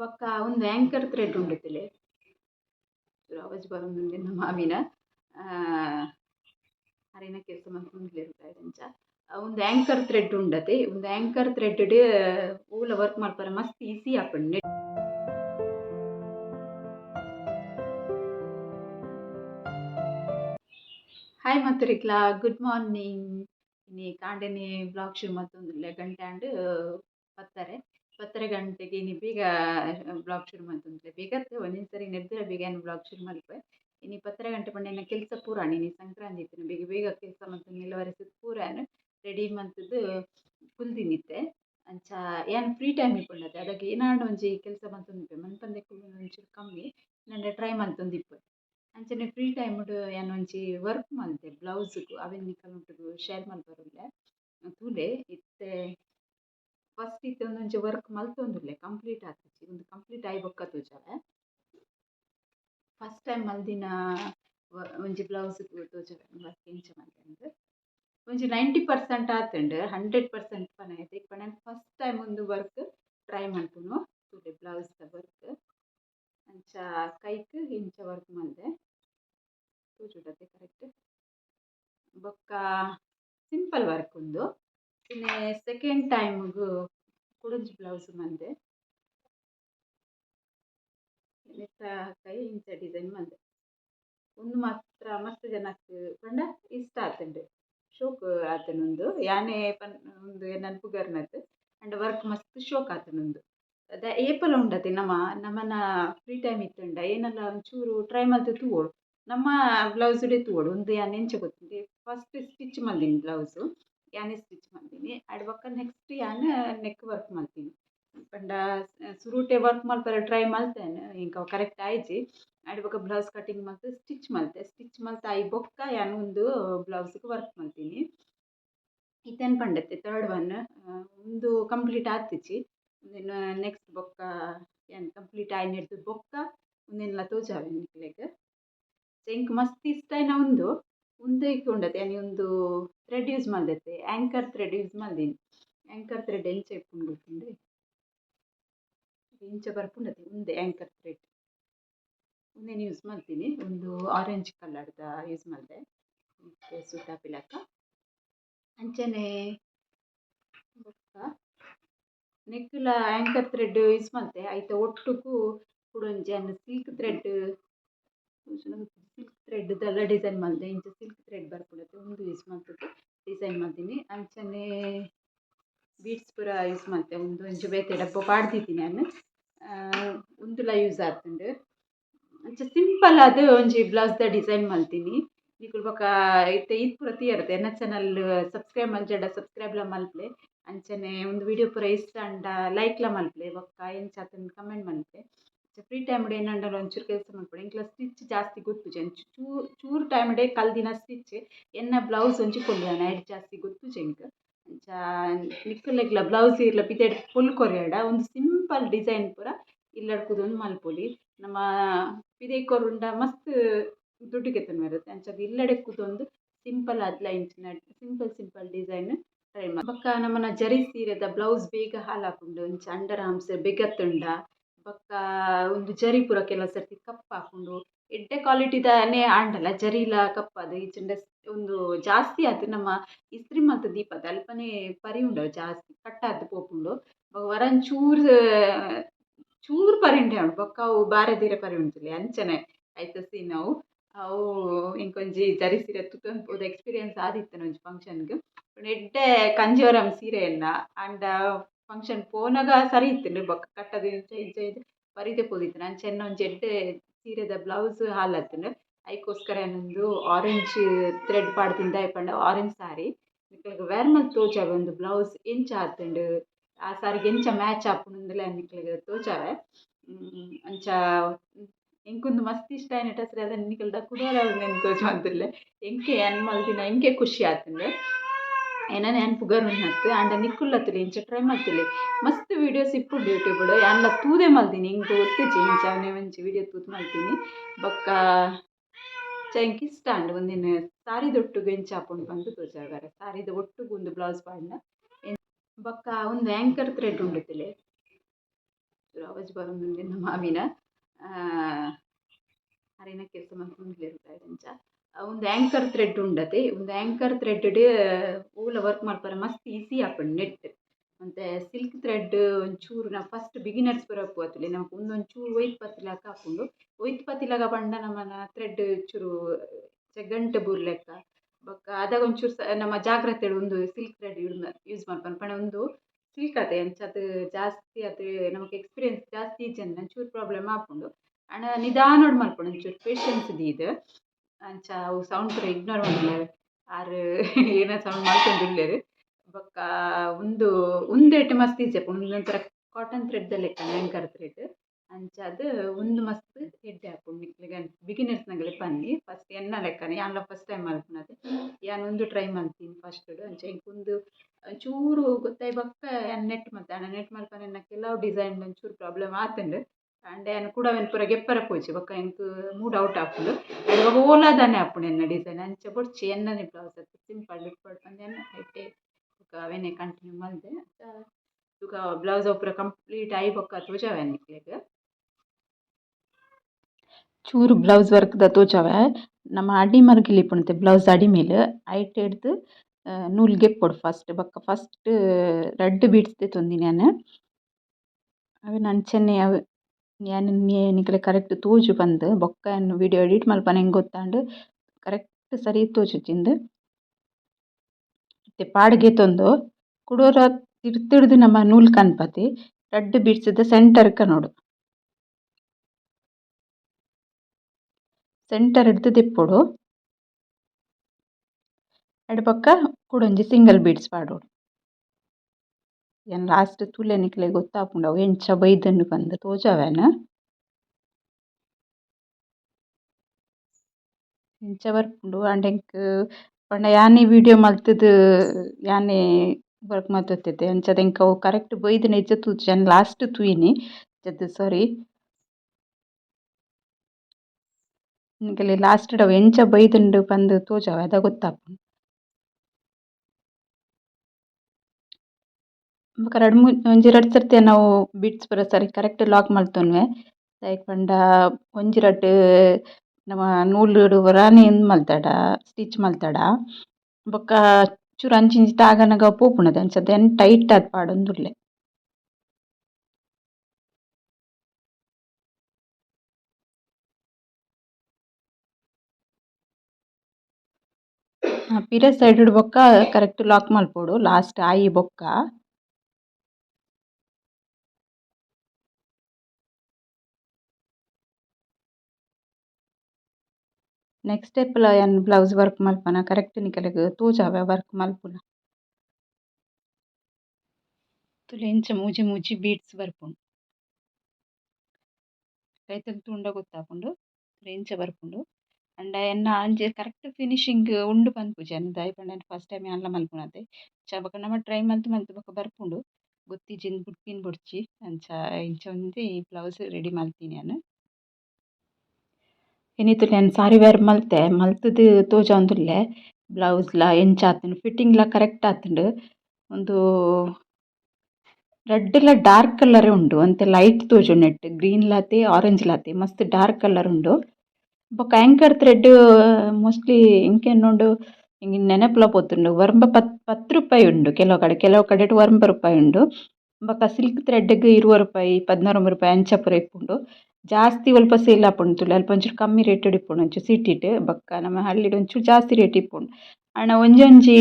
ಬೊಕ್ಕ ಉಂದು anchor thread ಉಂಡುತಿಲೆ ಅವಜ್ ಬರೊಂದುಲ್ಲೆ ನಮ್ಮ ಮಾವಿನ. ಅರೆನ ಕೆಲಸ ಮಂತೊಂದುಲ್ಲೆರ್ ಅಂಚ ಉಂದು ಆ್ಯಂಕರ್ ಥ್ರೆಡ್ ಉಂಡತೆ. ಒಂದು ಆ್ಯಂಕರ್ ಥ್ರೆಡ್ ಓಲ ವರ್ಕ್ ಮಾಡ್ತಾರೆ ಮಸ್ತ್ ಈಸಿ ಆಪುಂಡು. ಹಾಯ್ ಮತ್ತುರಿಕ್ಲ ಗುಡ್ ಮಾರ್ನಿಂಗ್ ಇನಿ ಕಾಂಡೆನೆ ಬ್ಲಾಗ್ ಶುರು ಮತ್ತೊಂದು ಗಂಟೆ ಆಂಡ್ ಪತ್ತರೆ ಪತ್ತರೆ ಗಂಟೆಗೆ ಇನ್ನು ಬೇಗ ಬ್ಲಾಗ್ ಶುರು ಮಲ್ತೊಂದುಲ್ಲೆ ಬೇಗತ್ತೆ ಒಂದೊಂದು ಸರಿ ನಿರ್ಧಾರ ಬೇಗ ಏನು ಬ್ಲಾಗ್ ಶುರು ಮಲ್ಪೆ ಇನ್ನು ಇಪ್ಪತ್ತರ ಗಂಟೆ ಎನ್ನ ಕೆಲಸ ಪೂರ ನೀನು ಸಂಕ್ರಾಂತಿ ಇತ್ತಿನ ಬೇಗ ಬೇಗ ಕೆಲಸ ಮಾಡ್ತೀನಿ ನಿಲ್ಲವರೆಸಿದ್ ಪೂರ ರೆಡಿ ಮಂತುದು ಕುಲ್ದಿನಿತ್ತೆ ಅಂಚ, ಏನು ಫ್ರೀ ಟೈಮ್ ಇಟ್ಕೊಂಡತ್ತೆ ಅದಕ್ಕೆ ಏನಾಡು ಒಂಜಿ ಕೆಲಸ ಮಂತೊಂದಿಪ್ಪೆ ಮನ್ಪಂದೆ ಕುಲ್ಲುನ ಒಂಚೂರು ಕಮ್ಮಿ ನನ್ನ ಟ್ರೈ ಮಂತೊಂದಿಪ್ಪೆ ಅಂಚನೆ ಫ್ರೀ ಟೈಮ್ ಏನು ಒಂಜಿ ವರ್ಕ್ ಮಂತೆ ಬ್ಲೌಸ್ಗೂ ಅವೆನ್ ನಿಕಲ್ನ ಶೇರ್ ಶೇರ್ ಬರೋಲ್ಲ ತೂಲೆ, ಇತ್ತೆ ಫಸ್ಟ್ ಇತ್ತೆ ಒಂದೊಂಜಿ ವರ್ಕ್ ಮಲ್ತೊಂದುಲ್ಲೆ ಕಂಪ್ಲೀಟ್ ಆತಿಜಿ ಉಂದು ಕಂಪ್ಲೀಟ್ ಆಯಿ ಬೊಕ್ಕ ತೋಜಾವೆ ಫಸ್ಟ್ ಟೈಮ್ ಮಲ್ದಿನ ಒಂಜಿ ಬ್ಲೌಸ್ ತೋಜಾವೆ ಫಸ್ಟ್ ಎಂಚ ಮಲ್ತೆಂದು ಒಂಜಿ ನೈಂಟಿ ಪರ್ಸೆಂಟ್ ಆತುಂಡು ಹಂಡ್ರೆಡ್ ಪರ್ಸೆಂಟ್ ಪನ ಐತೆ ಇಪ್ಪಡ ಫಸ್ಟ್ ಟೈಮ್ ಒಂದು ವರ್ಕ್ ಟ್ರೈ ಮಲ್ಪುನು ತೂಲೆ ದ ವರ್ಕ್ ಅಂಚ ಕೈಕ್ ಇಂಚ ವರ್ಕ್ ಮಲ್ದೆ. ತೋಜುಂಡತೆ ಕರೆಕ್ಟ್ ಬೊಕ್ಕ ಸಿಂಪಲ್ ವರ್ಕ್ ಉಂದು. ಇನ್ನು ಸೆಕೆಂಡ್ ಟೈಮ್ಗೂ ಕುಡೊಂಜಿ ಬ್ಲೌಸ್ ಮಂದೆ ಕೈ ಇಂಚ ಡಿಸೈನ್ ಮಂದೆ ಉಂದು ಮಾತ್ರ ಮಸ್ತ್ ಜನಕ್ ಪಂಡ ಇಷ್ಟ ಆತುಂಡು. ಶೋಕ್ ಆತನೊಂದು ಯಾನೆ ಪನ್ ಉಂದು ಎನ್ನನ್ ಪುಗರ್ನದ್ ಆಂಡ ವರ್ಕ್ ಮಸ್ತ್ ಶೋಕ್ ಆತನೊಂದು ಅದ ಏಪಲ ಉಂಡತೆ ನಮ್ಮ ನಮ್ಮನ ಫ್ರೀ ಟೈಮ್ ಇತ್ತುಂಡ. ಏನಲ್ಲ ಒಂಚೂರು ಟ್ರೈ ಮಲ್ತ್ ತೂವೊಡು ನಮ್ಮ ಬ್ಲೌಸ್ಡೆ ತೂವೊಡು ಉಂದು ಯಾನ್ ಎಂಚ ಫಸ್ಟ್ ಸ್ಟಿಚ್ ಮಲ್ದಿನಿ ಬ್ಲೌಸ್ ಯಾನೆ ಸ್ಟಿಚ್ ಮಾಡ್ತೀನಿ. ಆಯ್ಡ್ ಬೊಕ್ಕ ನೆಕ್ಸ್ಟ್ ಯಾನ್ ನೆಕ್ ವರ್ಕ್ ಮಾಡ್ತೀನಿ. ಪಂಡ ಸುರುಟೆ ವರ್ಕ್ ಮಲ್ಪರೆ ಟ್ರೈ ಮಾಡ್ತೇನೆ. ಇಂಕ ಕರೆಕ್ಟ್ ಆಯ್ತು ಆಯ್ಡ್ ಬೊಕ ಬ್ಲೌಸ್ ಕಟಿಂಗ್ ಮಾಡ್ತೆ ಸ್ಟಿಚ್ ಮಲ್ತೆ ಸ್ಟಿಚ್ ಮಾಡ್ತಾ ಐ ಬೊಕ್ಕ ಯಾನ್ ಉಂದು ಬ್ಲೌಸ್ಗ್ ವರ್ಕ್ ಮಾಡ್ತೀನಿ. ಇತ್ತೆನ್ ಪಂಡತ್ತೆ ತರ್ಡ್ ಒನ್ ಉಂದು ಕಂಪ್ಲೀಟ್ ಆತಿಜಿ ಉಂದೆನ್ ನೆಕ್ಸ್ಟ್ ಬೊಕ್ಕ ಯಾನ್ ಕಂಪ್ಲೀಟ್ ಆಯಿ ನೆಟ್ಟ್ ಬೊಕ್ಕ ಉಂದೆನ್ಲ ತೋಜಾವೆ ನಿಕ್ಲೆಗ್ ಎಂಕ್ ಮಸ್ತ್ ಇಷ್ಟ ಉಂದು ಉಂಡತೆ ಯಾನಿ ಉಂದು ಥ್ರೆಡ್ ಯೂಸ್ ಮಲ್ದೆತೆ ಆ್ಯಂಕರ್ ಥ್ರೆಡ್ ಯೂಸ್ ಮಲ್ದಿನಿ ಆ್ಯಂಕರ್ ಥ್ರೆಡ್ ಎಂಚ ಇಪ್ಪುಂಡು ಗೊತ್ತುಂಡೆ ಇಂಚ ಬರ್ಪುಂಡತೆ ಉಂದೆ ಆ್ಯಂಕರ್ ಥ್ರೆಡ್ ಉಂದೆನ್ ಯೂಸ್ ಮಾಡ್ತೀನಿ ಉಂದು ಆರೆಂಜ್ ಕಲರ್ದ ಯೂಸ್ ಮಲ್ದೆ ಸುತ್ತಾಪಿಲಕ ಅಂಚನೆ ಬೊಕ್ಕ. ನೆಕ್ಕ್ಲ ಆ್ಯಂಕರ್ ಥ್ರೆಡ್ ಯೂಸ್ ಮಲ್ತೆ ಐತ ಒಟ್ಟುಗು ಒಂಜಿ ಯಾನ್ ಸಿಲ್ಕ್ ಥ್ರೆಡ್ ಸಿಲ್ಕ್ ಥ್ರೆಡ್ದೆಲ್ಲ ಡಿಸೈನ್ ಮಾಡಿದೆ, ಇಂಚ ಸಿಲ್ಕ್ ಥ್ರೆಡ್ ಬರ್ಕೊಳತ್ತೆ, ಒಂದು ಯೂಸ್ ಮಾಡ್ತಿದ್ದೆ ಡಿಸೈನ್ ಮಾಡ್ತೀನಿ. ಅಂಚನೆ ಬೀಡ್ಸ್ ಪೂರ ಯೂಸ್ ಮಾಡ್ತೆ, ಒಂದು ಒಂಜಿ ಬೇತೆ ಡಬ್ಬ ಪಾಡ್ದಿದ್ದೀನಿ ನಾನು. ಉಂದುಲ ಯೂಸ್ ಆತುಂಡು ಅಂಚ ಸಿಂಪಲ್ ಆದ್ ಒಂಜಿ ಬ್ಲೌಸ್ದ ಡಿಸೈನ್ ಮಾಡ್ತೀನಿ. ನೀವು ಬೊಕ ಇತ್ತೆ, ಇದು ಪೂರ ತೂಯೆರೆ ಎನ್ನ ಚಾನಲ್ ಸಬ್ಸ್ಕ್ರೈಬ್ ಮಲ್ಜಡ ಸಬ್ಸ್ಕ್ರೈಬ್ಲ ಮಲ್ಪಲೆ ಅಂಚನೆ ಒಂದು ವಿಡಿಯೋ ಪೂರ ಇಷ್ಟ ಅಂಡ ಲೈಕ್ಲ ಮಲ್ಪಲೆ ಬೊಕ್ಕ ಎಂಚ ಆತುಂಡು ಕಮೆಂಟ್ ಮಲ್ಪಲೆ ಫ್ರೀ ಟೈಮ್ ಡೇ ಏನಂದ್ರೆ ಒಂಚೂರು ಕೆಲಸ ಮಲ್ಪೊಡು ಇಂಕ್ಲ ಸ್ಟಿಚ್ ಜಾಸ್ತಿ ಗೊತ್ತುಜಿ ಚೂರು ಚೂರು ಕಲ್ ಕಲ್ದಿನ ಸ್ಟಿಚ್ ಎನ್ನ ಬ್ಲೌಸ್ ಒಂಜಿ ಕೊಲ್ಲ ನೈಟ್ ಜಾಸ್ತಿ ಗೊತ್ತು ಎಂಕ್ ಅಂಚ ನಿಕ್ಕುಲೆಗ್ಲ ಬ್ಲೌಸ್ ಇರ್ಲ ಪಿದೆಡ್ ಫುಲ್ ಕೊರಿಯಾಡ. ಒಂದು ಸಿಂಪಲ್ ಡಿಸೈನ್ ಪೂರ ಇಲ್ಲಡ್ ಕುದೊಂದು ಮಲ್ಪೊಲಿ. ನಮ್ಮ ಪಿದೆ ಕೊರುಂಡ ಮಸ್ತ್ ಕೆತ್ತನ ಬರುತ್ತೆ ಅಂಚದ ಇಲ್ಲಡೆ ಕುದೊಂದು ಸಿಂಪಲ್ ಅದ್ಲ ಇಂಚಿನ ಸಿಂಪಲ್ ಸಿಂಪಲ್ ಡಿಸೈನ್ ಟ್ರೈ ಮಾಡಿ. ಬೊಕ್ಕ ನಮನ ಜರಿ ಸೀರೆದ ಬ್ಲೌಸ್ ಬೇಗ ಹಾಲಾಪುಂಡು ಇಂಚ ಅಂಡರ್ ಆರ್ಮ್ಸ್ ಬೆಗತ್ತುಂಡ ಬೊಕ್ಕ ಉಂದು ಜರಿ ಪೂರ ಕೆಲವು ಸರ್ತಿ ಕಪ್ಪು ಆಪುಂಡು ಎಡ್ಡೆ ಕ್ವಾಲಿಟಿದನೆ ಆಂಡಲ ಜರಿಲ ಕಪ್ಪುದು ಈಚೆಂಡ ಉಂದು ಜಾಸ್ತಿ ಆದ್ ನಮ್ಮ ಇಸ್ತ್ರಿ ಮಂತ್ ದೀಪದ ಅಲ್ಪನೆ ಪರಿ ಉಂಡು ಜಾಸ್ತಿ ಕಟ್ ಆದ್ ಪೋಪುಂಡು ವರನ್ ಚೂರು ಚೂರು ಪರಿ ಉಂಡೆ ಬೊಕ್ಕ ಅವು ಬಾರೆದಿರೆ ಪರಿ ಉಂತುಲೆ ಅಂಚನೆ ಐತ ಸೀನ್ ಅವು. ಅವು ಇಂಕೊಂಜಿ ಜರಿ ಸೀರೆ ತುತ್ತುಂದು ಎಕ್ಸ್ಪೀರಿಯನ್ಸ್ ಆದಿತ್ತು ಒಂಜಿ ಫಂಕ್ಷನ್ಗೆ ಎಡ್ಡೆ ಕಂಜಿವರಂ ಸೀರೆ ಎಲ್ಲ ಆಂಡ ಫಂಕ್ಷನ್ ಪೋನಗ ಸರಿ ಇತ್ತುಂಡು ಬೊಕ್ಕ ಕಟ್ಟದ್ ಇಂಚ ಇಂಚ ಬರಿದೆ ಪೋದಿತ್ತುಂಡು ಅಂಚ ಎನ್ನ ಒಂಜಿ ಎಡ್ಡೆ ಸೀರೆದ ಬ್ಲೌಸ್ ಹಾಲತ್ತುಂಡು ಐಕೋಸ್ಕರ ಯಾನೊಂದು ಆರೆಂಜ್ ಥ್ರೆಡ್ ಪಾಡ್ದಿನ್ದ ಪಂಡ ಆರೆಂಜ್ ಸಾರಿ. ನಿಕ್ಲೆಗ್ ವೇರ್ ಮಲ್ತ್ ತೋಜಾವೆ. ಉಂದು ಬ್ಲೌಸ್ ಎಂಚ ಆತುಂಡು ಆ ಸಾರಿಗೆ ಎಂಚ ಮ್ಯಾಚ್ ಆಪುಂಡುಂದುಲ ನಿಕ್ಲೆಗ್ ತೋಜಾವೆ. ಅಂಚ ಎಂಕೊಂದು ಮಸ್ತ್ ಇಷ್ಟ ಡ್ರೆಸ್ ದಾದನ ನಿಕುಲ್ಡ ಕುಡೋರ ಉಂದೆನ್ ತೋಜುವಂತುಲ್ಲೆ. ಎಂಕೆ ಯಾನ್ ಮಲ್ದಿನ ಎಂಕೆ ಖುಷಿ ಆತುಂಡು ಎನನೆ ಯಾನ್ ಪುಗರ್ ಉನ್ನತ್ ಆಂಡ ನಿಕ್ಕುಲ್ಲತುಲೆ ಇಂಚ ಟ್ರೈ ಮಲ್ತುಲೆ ಮಸ್ತ್ ವೀಡಿಯೋಸ್ ಇಪ್ಪುಂಡು ಯೂಟ್ಯೂಬ್ಡು ಯಾನ್ಲ ತೂದೆ ಮಲ್ತಿನಿ ಹಿಂಗೆ ಗೊತ್ತಿಜ್ಜಿ ಇಂಚ ಮಂಚಿ ವೀಡಿಯೋ ತೂದ್ ಮಲ್ತಿನಿ. ಬೊಕ್ಕ ಚಂಕಿ ಸ್ಟ್ಯಾಂಡ್, ಒಂದಿನ ಸಾರಿದ ಒಟ್ಟುಗು ಇಂಚ ಆಪುಂಡು ಬಂದು ತೋಜಾವೆರೆ ಸಾರಿದ ಒಟ್ಟುಗು ಒಂದು ಬ್ಲೌಸ್ ಪಾಡ್ಂಡ ಬೊಕ್ಕ ಉಂದು ಆ್ಯಂಕರ್ ಥ್ರೆಡ್ ಉಂಡುತುಲೆ ಅವಜ್ ಬರೋದು ಮಾಮಿನ ಅರೆನ ಕೆಲಸ ಮಲ್ತೊಂದುಲ್ಲೆರ್ ಎಂಚ ಉಂದು ಆ್ಯಂಕರ್ ಥ್ರೆಡ್ ಉಂಡತೆ. ಉಂದು ಆ್ಯಂಕರ್ ಥ್ರೆಡ್ಡ್ ಓಲ ವರ್ಕ್ ಮಲ್ಪರೆ ಮಸ್ತ್ ಈಸಿ ಆಪುಂಡು ನೆಟ್ ಅಂತೆ ಸಿಲ್ಕ್ ಥ್ರೆಡ್ ಒಂಚೂರು ನಮ ಫಸ್ಟ್ ಬಿಗಿನರ್ಸ್ ಪೂರ ಪೋತುಲೆ ನಮಕ್ ಉಂದೊಂಚೂರು ಒಯ್ತು ಪತ್ತಿಲಕ ಆಪುಂಡು ಒಯ್ತು ಪತ್ತಿಲಕ ಪಂಡ ನಮನ ಥ್ರೆಡ್ ಚೂರು ಸೆಗಂಟ್ ಬುರ್ಲೆಕ್ಕ ಬೊಕ್ಕ ಅದಾಗ ಒಂಚೂರು ನಮ್ಮ ಜಾಗ್ರತೆ ಉಂದು ಸಿಲ್ಕ್ ಥ್ರೆಡ್ ಯೂಸ್ ಮಾಡ್ಕೊಂಡು ಪಂಡ ಉಂದು ಸಿಲ್ಕ್ ಅತೆ ಅಂಚಾದ್ ಜಾಸ್ತಿ ಅತ್ ನಮಕ್ ಎಕ್ಸ್ಪೀರಿಯನ್ಸ್ ಜಾಸ್ತಿ ಜನ ಒಂಚೂರು ಪ್ರಾಬ್ಲಮ್ ಆಪುಂಡು ಆಂಡ ನಿಧಾನೋಡ್ ಮಲ್ಪೊಡು ಒಂಚೂರು ಪೇಷನ್ಸ್ ದೀದ್ ಅಂಚ ಅವು ಸೌಂಡ್ ಪೂರ ಇಗ್ನೋರ್ ಮನ್ಪುಲೆರ್ ಆರ್ ಏನ ಸೌಂಡ್ ಮಲ್ತೊಂದುಲ್ಲೆರ್ ಬೊಕ್ಕ ಉಂದು ಉಂದೆಟ್ ಮಸ್ತ್ ಈಜಿ ಆಪುಂಡು ಉಂದು ಒಂಥರ ಕಾಟನ್ ಥ್ರೆಡ್ ದ ಲೆಕ್ಕನೆ ಆ್ಯಂಕರ್ ಥ್ರೆಡ್ ಅಂಚಾದ್ ಉಂದು ಮಸ್ತ್ ಎಡ್ಡೆ ಆಪುಂಡು ನಿಕ್ಲೆಗ್ ಬಿಗಿನರ್ಸ್ ನಗಲೆ ಪನ್ನಿ ಫಸ್ಟ್ ಎನ್ನ ಲೆಕ್ಕನೆ. ಯಾನ್ಲ ಫಸ್ಟ್ ಟೈಮ್ ಮಲ್ಪುನದೆ ಯಾನ್ ಉಂದು ಟ್ರೈ ಮಾಡ್ತೀನಿ ಫಸ್ಟ್ಡ್ ಅಂಚ ಎಂಕ್ ಉಂದು ಚೂರು ಗೊತ್ತಾಯ್ ಬೊಕ್ಕ ಯಾನ್ ನೆಟ್ ಮಲ್ತೆ. ಆಂಡ ನೆಟ್ ಮಲ್ಪನ? ಎನ್ನ ಕೆಲವು ಡಿಸೈನ್ ಒಂಚೂರು ಪ್ರಾಬ್ಲಮ್ ಆತುಂಡು ಆಂಡ ಯಾನ್ ಕುಡವೆನ್ ಪೂರ ಗೆಪ್ಪರೆ ಪೋಜಿ ಬೊಕ್ಕ ಎಂಕ್ ಮೂಡ್ ಔಟ್ ಆಪುಂಡು ಐತ ಬೊಕ ಓಲಾದಾನೆ ಆಪುಂಡು ಎನ್ನ ಡಿಸೈನ್ ಅಂಚ ಬೊಡ್ಚಿ ಎನ್ನನೆ ಬ್ಲೌಸ್ ಅತ್ತ್ ಸಿಂಪಲ್ ಡಿಪ್ಪಡ್ ಪಂದ್ ಎನ್ನ ಐಟೆ ಬೊಕ ಅವೆನೆ ಕಂಟಿನ್ಯೂ ಮಲ್ದೆ ತುಕ ಬ್ಲೌಸ್ ಪೂರ ಕಂಪ್ಲೀಟ್ ಆಯಿ ಬೊಕ ತೋಜಾವೆ ನಿಕ್ಲೆಗ್ ಚೂರು ಬ್ಲೌಸ್ ವರ್ಕ್ ದ ತೋಜಾವೆ ನಮ ಅಡಿ ಮರ್ಗಿಲ್ ಇಪ್ಪುಂಡತೆ ಬ್ಲೌಸ್ ಅಡಿ ಮೇಲ್ ಐಟ್ ಎಡ್ದ್ ನೂಲ್ ಗೆಪ್ಪೊಡು ಫಸ್ಟ್ ಬೊಕ್ಕ ಫಸ್ಟ್ ರಡ್ಡ್ ಬೀಡ್ಸ್ ದೆತೊಂದಿನಿ ಯಾನ್ ಅವೆನ್ ಅಂಚನೆ ಅವ್ ಯಾನ್ ನಿಕ್ಲೆಗ್ ಕರೆಕ್ಟ್ ತೋಜು ಪಂದ್ ಬೊಕ್ಕ ಯಾನ್ ವಿಡಿಯೋ ಎಡಿಟ್ ಮಲ್ಪನ ಗೊತ್ತಾಂಡು ಕರೆಕ್ಟ್ ಸರಿ ತೋಜುಜಿಂದ್ ಇತ್ತೆ ಪಾಡ್ ದೆತೊಂದು ಕುಡೊರ ತಿರ್ತಿಡ್ದ್ ನಮ ನೂಲ್ ಕನ್ಪತಿ ರಡ್ಡ್ ಬೀಡ್ಸ್ ದ ಸೆಂಟರ್ ಗ್ ಕನೊಡು ಸೆಂಟರ್ ಡ್ದ್ ದೆಪ್ಪೊಡು ಐತ ಪಕ್ಕ ಕುಡೊಂಜಿ ಸಿಂಗಲ್ ಬೀಡ್ಸ್ ಪಾಡೊಡು ಯಾನ್ ಲಾಸ್ಟ್ ತೂಲೆ ನಿಕ್ಲೆಗ್ ಗೊತ್ತಾಪುಂಡು ಅವು ಎಂಚ ಬೈದ್ಂಡ್ ಪಂದ್ ತೋಜಾವೆನ? ಇಂಚ ಬರ್ಪುಂಡು ಆಂಡ ಎಂಕ್ ಪಂಡ ಯಾನೇ ವಿಡಿಯೋ ಮಲ್ತುದು, ಯಾನೇ ವರ್ಕ್ ಮಂತೊಂದಿತ್ತೆ ಅಂಚಾದ್ ಎಂಕ್ ಅವು ಕರೆಕ್ಟ್ ಬೈದ್ ನೆಜ ತೂಜಿ ಯಾನ್ ಲಾಸ್ಟ್ ತೂಯಿನಿ? ಅಂಚಾದ್ ಸಾರಿ ನಿಕುಲು ಲಾಸ್ಟ್ಡ್ ಅವು ಎಂಚ ಬೈದುಂಡು ಪಂದ್ ತೋಜಾವೆ? ಅದ ಗೊತ್ತಾಪುಂಡು ಬೊಕ ರಡ್ಡ್ ಮೂಜಿ ಒಂಜಿ ರಡ್ಡ್ ಸರ್ತಿ ನಾವು ಬಿಟ್ಸ್ ಪೂರ ಸರಿ ಕರೆಕ್ಟ್ ಲಾಕ್ ಮಲ್ತೊನ್ವೆ ದಾಯೆ ಪಂಡ ಒಂಜಿ ರಡ್ಡ್ ನಮ ನೂಲುಡು ರಾಣಿ ಎಂದ್ ಮಲ್ತಡ, ಸ್ಟಿಚ್ ಮಲ್ತಾಡ. ಬೊಕ್ಕ ಚೂರು ಅಂಚಿ ಇಂಚಿ ತಾಗನಗ ಪೋಪುಂಡತೆ ಅಂಚಾದ್ ಎನ್ನ ಟೈಟ್ ಆದ್ ಪಾಡೊಂದುಲ್ಲೆ. ಪಿರ ಸೈಡ್ ಡು ಕರೆಕ್ಟ್ ಲಾಕ್ ಮಲ್ಪೊಡು, ಲಾಸ್ಟ್ ಆಯಿ ಬೊಕ್ಕ. ನೆಕ್ಸ್ಟ್ ಸ್ಟೆಪ್ ಲ ಯಾನ್ ಬ್ಲೌಸ್ ವರ್ಕ್ ಮಲ್ಪನ ಕರೆಕ್ಟ್ ನಿಕಲೆಗ್ ತೋಜಾವೆ ವರ್ಕ್ ಮಲ್ಪುನ ತುಲೆ ಇಂಚ ಮೂಜಿ ಮೂಜಿ ಬೀಡ್ಸ್ ಬರ್ಪುಂಡು ಕೈತಲ್ ತೂಂಡ ಗೊತ್ತಾಪುಂಡು ಇಂಚ ಬರ್ಪುಂಡು ಆಂಡ ಎನ್ನ ಅಂಚ ಕರೆಕ್ಟ್ ಫಿನಿಶಿಂಗ್ ಉಂಡು ಪನ್ಪುಜಿ ಯಾನ್ ದಾಯೆ ಪಂಡ ಎನ್ನ ಫಸ್ಟ್ ಟೈಮ್ ಯಾನ್ಲ ಮಲ್ಪುನದೆ ಅಂಚ ಬೊಕ ನಮ ಟ್ರೈ ಮಲ್ತ್ ಮಲ್ತ್ ಬೊಕ ಬರ್ಪುಂಡು ಗೊತ್ತಿಜ್ಜಿಂದ್ ಬುಡ್ಪಿನ್ ಬೊಡ್ಚಿ ಅಂಚ ಇಂಚ ಒಂಜಿ ಬ್ಲೌಸ್ ರೆಡಿ ಮಲ್ತಿನಿ ಯಾನ್ ಇನ್ನಿತುಲೆ ನಾನು ಸಾರಿ ವೇರ್ ಮಲ್ತೆ, ಮಲ್ತುದು ಬ್ಲೌಸ್ ಬ್ಲೌಸ್ಲ ಎಂಚ ಆತುಂಡು ಫಿಟ್ಟಿಂಗ್ಲ ಕರೆಕ್ಟ್ ಆತುಂಡು. ಒಂದು ಲ ಡಾರ್ಕ್ ಕಲರ್ ಉಂಡು, ಅಂತೆ ಲೈಟ್ ತೋಜು ನೆಟ್ ಗ್ರೀನ್ ಲಾತೆ ಆರೆಂಜ್ ಲಾತೆ, ಮಸ್ತ್ ಡಾರ್ಕ್ ಕಲರ್ ಉಂಡು. ಬೊಕ ಆ್ಯಂಕರ್ ಥ್ರೆಡ್ ಮೋಸ್ಟ್ಲಿ ಎಂಕೆನ್ನೊಂಡು ಎಂಕ್ ನೆನಪುಲ ಪೋತುಂಡು, ವರ್ಮ ಪತ್ ಪತ್ತು ರೂಪಾಯಿ ಉಂಡು ಕೆಲವು ಕಡೆ ಕೆಲವು ಕಡೆಟ್ ಒರ್ಮ ರೂಪಾಯಿ ಉಂಡು. ಬೊಕ ಸಿಲ್ಕ್ ಥ್ರೆಡ್ ಗ್ ಇರುವ ರೂಪಾಯಿ ಪದ್ನಾರೊಂಬು ರೂಪಾಯಿ ಅಂಚ ಪೂರ ಇಪ್ಪುಂಡು. ಜಾಸ್ತಿ ಒಲ್ಪ ಸೇಲ್ ಆಪುಂಡು ತುಲೆ ಅಲ್ಪ ಒಂಚೂರು ಕಮ್ಮಿ ರೇಟ್ ಡ್ ಇಪ್ಪುಂಡು. ಒಂಚೂರು ಸಿಟಿಟ್ ಬೊಕ್ಕ ನಮ ಹಳ್ಳಿಡ್ ಒಂಚೂರು ಜಾಸ್ತಿ ರೇಟ್ ಇಪ್ಪುಂಡು. ಆಂಡ ಒಂಜಿ ಒಂಜಿ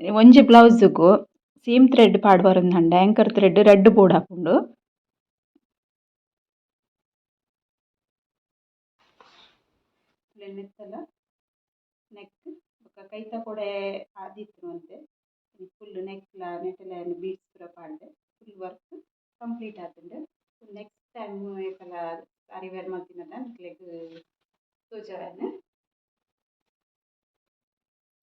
ಒಂಜಿ ಬ್ಲೌಸ್ ಗ್ ಸೇಮ್ ಥ್ರೆಡ್ ಪಾಡ್ ಬರೊಂದುಂಡ ಆ್ಯಂಕರ್ ಥ್ರೆಡ್ ರಡ್ಡ್ ಬೋರ್ಡ್ ಆಪುಂಡು ನೆತ್ತಲ ನೆಕ್ ಬೊಕ ಕೈತ ಕೊಡೆ ಆದಿತ್ತ್ಂಡ್ ಒಂತೆ ಫುಲ್ಲ್ ನೆಕ್ಲ ನೆಟಲ ಬೀಡ್ಸ್ ಪೂರ ಪಾಡ್ಡೆ ಫುಲ್ ವರ್ಕ್ ಕಂಪ್ಲೀಟ್ ಆತುಂಡ್ ನೆಕ್ಸ್ಟ್ ಟೈಮ್ ಏಪಲ ಸಾರಿ ವೇರ್ ಮಲ್ತಿನಲ ನಿಕ್ಲೆಗ್ ತೋಜಾವೆನ್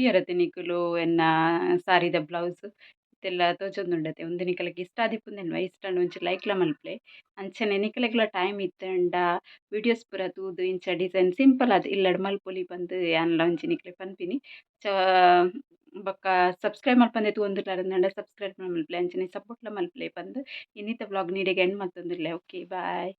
ತೂಯರೆ ನಿಕುಲು ಎನ್ನ, ಸಾರಿದ ಬ್ಲೌಸ್ ಇತ್ತೆಲ್ಲ ತೋಜೊಂದುಂಡತೆ ಉಂದು ನಿಕಲೆಗ್ ಇಷ್ಟ ಆದಿಪ್ಪುಂದೆನ್ವ ಇಷ್ಟ ಆಂಡ ಒಂಚೂರು ಲೈಕ್ ಲ ಮಲ್ಪುಲೆ. ಅಂಚನೆ ನಿಕಲೆಗ್ಲ ಟೈಮ್ ಇತ್ತಂಡ ವಿಡಿಯೋಸ್ ಪೂರ ತೂದು, ಇಂಚ ಡಿಸೈನ್ ಸಿಂಪಲ್ ಆದ್. ಇಲ್ಲಡ್ ಮಲ್ಪೊಲಿ ಪಂದ್ ಯಾನ್ಲ ಒಂಜಿ ನಿಕ್ಲೆ ಪನ್ಪಿನಿ. ಚ, ಬೊಕ್ಕ ಸಬ್ಸ್ಕ್ರೈಬ್ ಮಲ್ಪಂದೆ ತೂವೊಂದುಲ್ಲಾರಂದಾಂಡ ಸಬ್ಸ್ಕ್ರೈಬ್ ಮಲ್ಪಲೆ. ಅಂಚನೆ ಸಪೋರ್ಟ್ಲ ಮಲ್ಪಲೆ ಪಂದ್ ಇನ್ನಿತ ಬ್ಲಾಗ್ ನೀಡೆಗ್ ಎಂಡ್ ಮಂತೊಂದುಲ್ಲೆ ಓಕೆ ಬಾಯ್